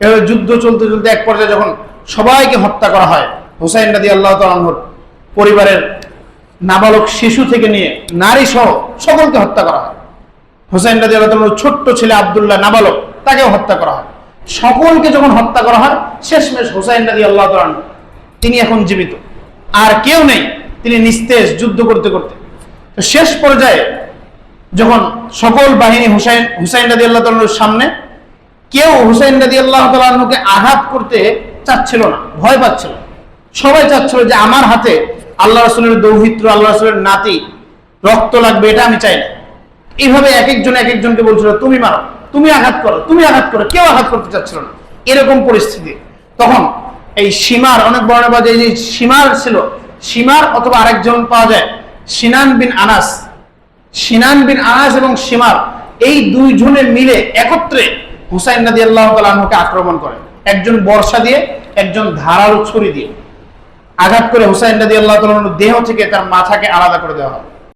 এভাবে যুদ্ধ চলতে চলতে এক পর্যায়ে যখন সবাইকে হত্যা করা হয়, হুসাইন রাদি আল্লাহ তালহর পরিবারের নাবালক শিশু থেকে নিয়ে নারী সহ সকলকে হত্যা করা হয়। হুসাইন রাজি আল্লাহ তাআলার ছোট্ট ছেলে আবদুল্লাহ নাবালক, তাকেও হত্যা করা হয়। সকলকে যখন হত্যা করা হয়, শেষমেশ হুসাইন রাজি আল্লাহ তাআলা তিনি এখন জীবিত। আর কেউ নেই, তিনি নিস্তেজ যুদ্ধ করতে করতে। তো শেষ পর্যায়ে যখন সকল বাহিনী হুসাইন হুসাইন রাজি আল্লাহ তাআলার সামনে কেউ হুসাইন রাজি আল্লাহ তালকে আঘাত করতে চাচ্ছিল না, ভয় পাচ্ছিল। সবাই চাচ্ছিল যে আমার হাতে আল্লাহ রসুলের দৌহিত্র, আল্লাহ রসুলের নাতি, রক্ত লাগবে, এটা আমি চাই না। এইভাবে এক একজন এক একজনকে বলছিল, তুমি মারো, তুমি আঘাত করো, তুমি আঘাত করো, কেউ আঘাত করতে চাচ্ছিল না। এরকম পরিস্থিতি। তখন এই সীমার, অনেক বর্ণবাদ যে সীমার ছিল, সীমার অথবা আরেকজন পাওয়া যায়, সিনান বিন আনাস। সিনান বিন আনাস এবং সীমার, এই দুইজনে মিলে একত্রে হুসাইন নাদি আল্লাহ তালকে আক্রমণ করে। একজন বর্ষা দিয়ে, একজন ধারালো ছুরি দিয়ে। আঘাত করে হুসাইন নাদি আল্লাহ তাল দেহ থেকে তার মাথাকে আলাদা করে দেওয়া হয়।